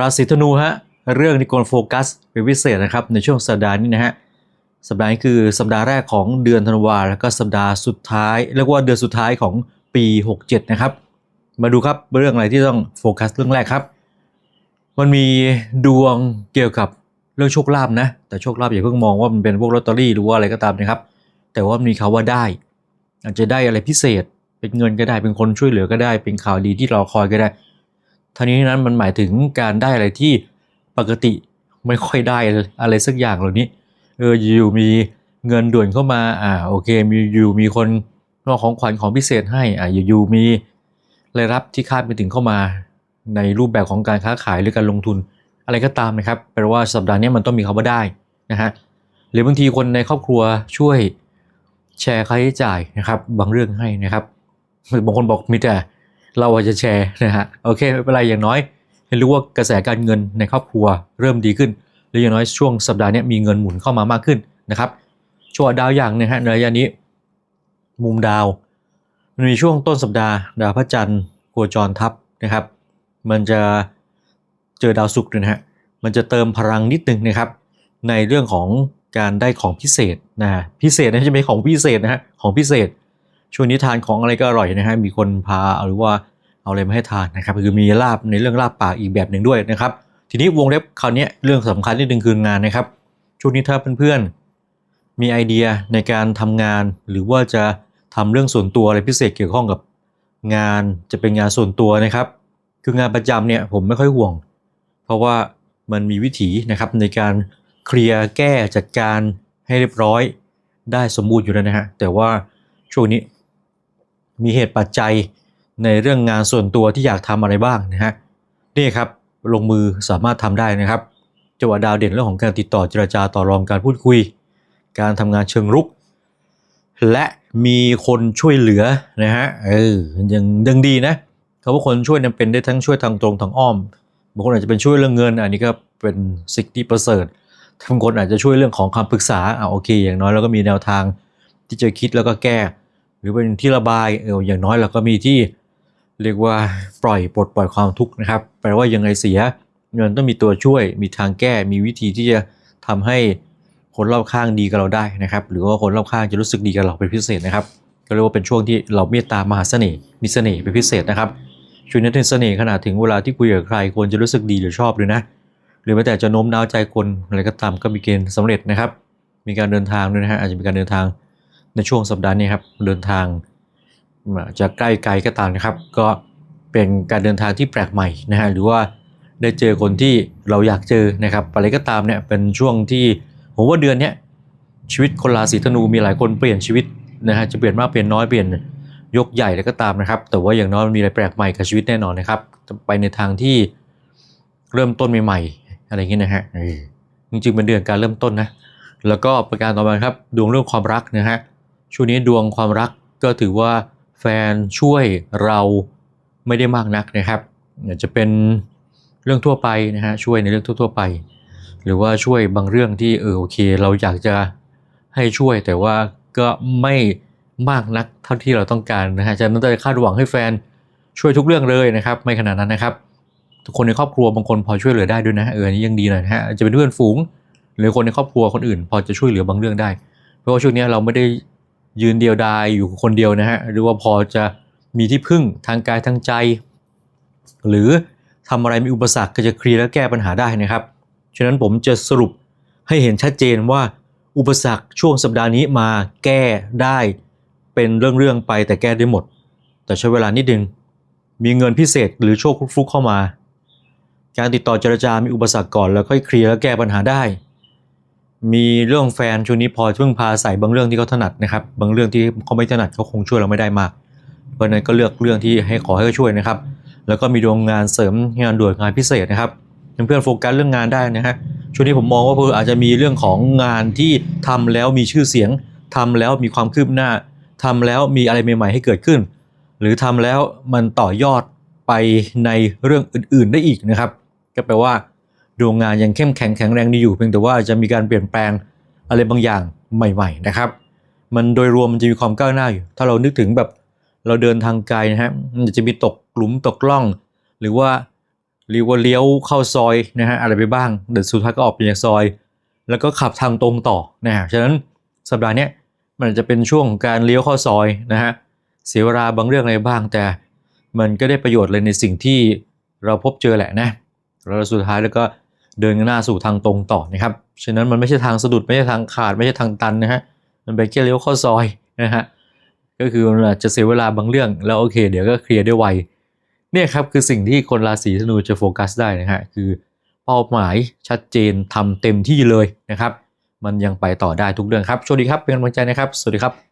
ราศีธนูฮะเรื่องที่ควรโฟกัสเป็นพิเศษนะครับในช่วงสัปดาห์นี้นะฮะสัปดาห์นี้คือสัปดาห์แรกของเดือนธันวาแล้วก็สัปดาห์สุดท้ายเรียกว่าเดือนสุดท้ายของปี 67 นะครับ มาดูครับเรื่องอะไรที่ต้องโฟกัสเรื่องแรกครับ มันมีดวงเกี่ยวกับเรื่องโชคลาภนะ แต่โชคลาภอย่าเพิ่งมองว่ามันเป็นพวกลอตเตอรี่หรือว่าอะไรก็ตามนะครับ แต่ว่ามีคาว่าได้ อาจจะได้อะไรพิเศษ เป็นเงินก็ได้เป็นคนช่วยเหลือก็ได้ เป็นข่าวดีที่รอคอยก็ได้ ท่านี้นั้นมันหมายถึงการได้อะไรที่ปกติไม่ค่อยได้อะไรสักอย่างเหล่านี้ เอออยู่มีเงินด่วนเข้ามา อ่าโอเค มีอยู่มีคนนอกของขวัญของพิเศษให้ อ่าอยู่มีรายรับที่คาดไม่ถึงเข้ามาในรูปแบบของการค้าขายหรือการลงทุน อะไรก็ตามนะครับแปลว่าสัปดาห์นี้มันต้องมีคำว่าได้นะฮะหรือบางทีคนในครอบครัวช่วยแชร์ค่าใช้จ่ายนะครับ บางเรื่องให้นะครับบางคนบอกมีแต่ เราอาจจะแชร์นะฮะโอเคไม่เป็นไรอย่างน้อย ให้รู้ว่ากระแสการเงินในครอบครัวเริ่มดีขึ้น หรืออย่างน้อยช่วงสัปดาห์นี้มีเงินหมุนเข้ามามากขึ้นนะครับช่วงดาวอย่างนะฮะในระยะนี้ มุมดาวมันมีช่วงต้นสัปดาห์ ดาวพระจันทร์โคจรทับนะครับ มันจะเจอดาวศุกร์นะฮะมันจะเติมพลังนิดนึงนะครับ ในเรื่องของการได้ของพิเศษนะฮะพิเศษนะจะไม่ของพิเศษนะฮะของพิเศษช่วงนี้ทานของอะไรก็อร่อยนะฮะมีคนพาหรือว่า เอาอะไรมาให้ทานนะครับคือมีลาบในเรื่องลาบปากอีกแบบหนึ่งด้วยนะครับ ทีนี้วงเล็บคราวนี้เรื่องสำคัญนิดนึงคืองานนะครับช่วงนี้ถ้าเพื่อนๆมีไอเดียในการทำงาน หรือว่าจะทำเรื่องส่วนตัวอะไรพิเศษเกี่ยวข้องกับงานจะเป็นงานส่วนตัวนะครับ คืองานประจำเนี่ยผมไม่ค่อยห่วง เพราะว่ามันมีวิถีนะครับในการเคลียร์แก้จัดการให้เรียบร้อยได้สมบูรณ์อยู่แล้วนะฮะแต่ว่าช่วงนี้มีเหตุปัจจัย ในเรื่องงานส่วนตัวที่อยากทำอะไรบ้างนะฮะนี่ครับลงมือสามารถทำได้นะครับจังหวะดาวเด่นเรื่องของการติดต่อเจรจาต่อรองการพูดคุย การทำงานเชิงรุก และมีคนช่วยเหลือนะฮะเออยังยังดีนะคำว่าคนช่วยเนี่ยเป็นได้ทั้งช่วยทางตรงทางอ้อมบางคนอาจจะเป็นช่วยเรื่องเงิน อันนี้ก็เป็นสิ่งที่ประเสริฐบางคนอาจจะช่วยเรื่องของคำปรึกษาอ่าโอเค อย่างน้อยเราก็มีแนวทางที่จะคิดแล้วก็แก้ หรือเป็นที่ระบายเอออย่างน้อยเราก็มีที่ เรียกว่าปล่อยปลดปล่อยความทุกข์นะครับ แปลว่ายังไงเสียเงินต้องมีตัวช่วย มีทางแก้ มีวิธีที่จะทำให้คนรอบข้างดีกับเราได้นะครับ หรือว่าคนรอบข้างจะรู้สึกดีกับเราเป็นพิเศษนะครับ ก็เรียกว่าเป็นช่วงที่เราเมตตามหาเสน่ห์ มีเสน่ห์เป็นพิเศษนะครับช่วงนี้เป็นเสน่ห์ขนาดถึงเวลาที่คุยกับใครควรจะรู้สึกดีหรือชอบเลยนะ หรือแม้แต่จะโน้มน้าวใจคนอะไรก็ตามก็มีเกณฑ์สำเร็จนะครับ มีการเดินทางด้วยนะฮะ อาจจะมีการเดินทางในช่วงสัปดาห์นี้ครับ เดินทาง จะใกล้ไกลก็ตามนะครับ ก็เป็นการเดินทางที่แปลกใหม่นะฮะหรือว่าได้เจอคนที่เราอยากเจอนะครับอะไรก็ตามเนี่ยเป็นช่วงที่ผมว่าเดือนนี้ชีวิตคนราศีธนูมีหลายคนเปลี่ยนชีวิตนะฮะจะเปลี่ยนมากเปลี่ยนน้อยเปลี่ยนยกใหญ่แล้วก็ตามนะครับ แต่ว่าอย่างน้อยมันมีอะไรแปลกใหม่กับชีวิตแน่นอนนะครับ ไปในทางที่เริ่มต้นใหม่ๆอะไรอย่างเงี้ยนะฮะจริงๆเป็นเดือนการเริ่มต้นนะแล้วก็ประการต่อมาครับดวงเรื่องความรักนะฮะช่วงนี้ดวงความรักก็ถือว่า แฟนช่วยเราไม่ได้มากนักนะครับอาจจะเป็นเรื่องทั่วไปนะฮะช่วยในเรื่องทั่ว ๆ ไป หรือว่าช่วยบางเรื่องที่เออโอเค เราอยากจะให้ช่วยแต่ว่าก็ไม่มากนักเท่าที่เราต้องการนะฮะจะนั้นจะคาดหวังให้แฟนช่วยทุกเรื่องเลยนะครับ ไม่ขนาดนั้นนะครับ ทุกคนในครอบครัวบางคนพอช่วยเหลือได้ด้วยนะเอออันนี้ยังดีหน่อยนะฮะจะเป็นเพื่อนฝูง หรือคนในครอบครัวคนอื่น พอจะช่วยเหลือบางเรื่องได้ เพราะว่าช่วงนี้เราไม่ได้ ยืนเดียวดายอยู่คนเดียวนะฮะหรือว่าพอจะมีที่พึ่งทางกายทางใจ หรือทำอะไรมีอุปสรรคก็จะเคลียร์และแก้ปัญหาได้นะครับ ฉะนั้นผมจะสรุปให้เห็นชัดเจนว่าอุปสรรคช่วงสัปดาห์นี้มาแก้ได้เป็นเรื่องๆไปแต่แก้ได้หมด แต่ใช้เวลานิดนึงมีเงินพิเศษหรือโชคฟลุกเข้ามา การติดต่อเจรจามีอุปสรรคก่อนแล้วค่อยเคลียร์และแก้ปัญหาได้ มีเรื่องแฟนช่วงนี้พอเพิ่งพาใส่บางเรื่องที่เขาถนัดนะครับบางเรื่องที่เขาไม่ถนัดเขาคงช่วยเราไม่ได้มาก เพราะนั้นก็เลือกเรื่องที่ให้ขอให้เขาช่วยนะครับ แล้วก็มีดวงงานเสริมงานด่วนงานพิเศษนะครับเพื่อนๆโฟกัสเรื่องงานได้นะฮะช่วงนี้ผมมองว่าเพื่ออาจจะมีเรื่องของงานที่ทำแล้วมีชื่อเสียงทำแล้วมีความคืบหน้าทำแล้วมีอะไรใหม่ๆให้เกิดขึ้น หรือทำแล้วมันต่อยอดไปในเรื่องอื่นๆได้อีกนะครับ ก็แปลว่า ดวงงานยังเข้มแข็งแข็งแรงดีอยู่เพียงแต่ว่าจะมีการเปลี่ยนแปลงอะไรบางอย่างใหม่ ๆ นะครับ มันโดยรวมมันจะมีความก้าวหน้าอยู่ ถ้าเรานึกถึงแบบเราเดินทางไกลนะฮะมันจะมีตกหลุมตกล่อง หรือว่าเรียกว่าเลี้ยวเข้าซอยนะฮะอะไรไปบ้างเดี๋ยวสุดท้ายก็ออกไปจากซอย แล้วก็ขับทางตรงต่อนะฮะฉะนั้นสัปดาห์นี้มันจะเป็นช่วงของการเลี้ยวเข้าซอยนะฮะเสียเวลาบางเรื่องอะไรบ้าง แต่มันก็ได้ประโยชน์เลยในสิ่งที่เราพบเจอแหละนะแล้วสุดท้ายแล้วก็ เดินหน้าสู่ทางตรงต่อนะครับฉะนั้นมันไม่ใช่ทางสะดุดไม่ใช่ทางขาดไม่ใช่ทางตันนะฮะมันเป็นแค่เลี้ยวเข้าซอยนะฮะก็คือมันอาจจะเสียเวลาบางเรื่องแล้วโอเค เดี๋ยวก็เคลียร์ได้ไวเนี่ยครับคือสิ่งที่คนราศีธนูจะโฟกัสได้นะฮะคือเป้าหมายชัดเจนทำเต็มที่เลยนะครับ มันยังไปต่อได้ทุกเรื่องครับโชคดีครับเป็นกำลังใจนะครับ สวัสดีครับ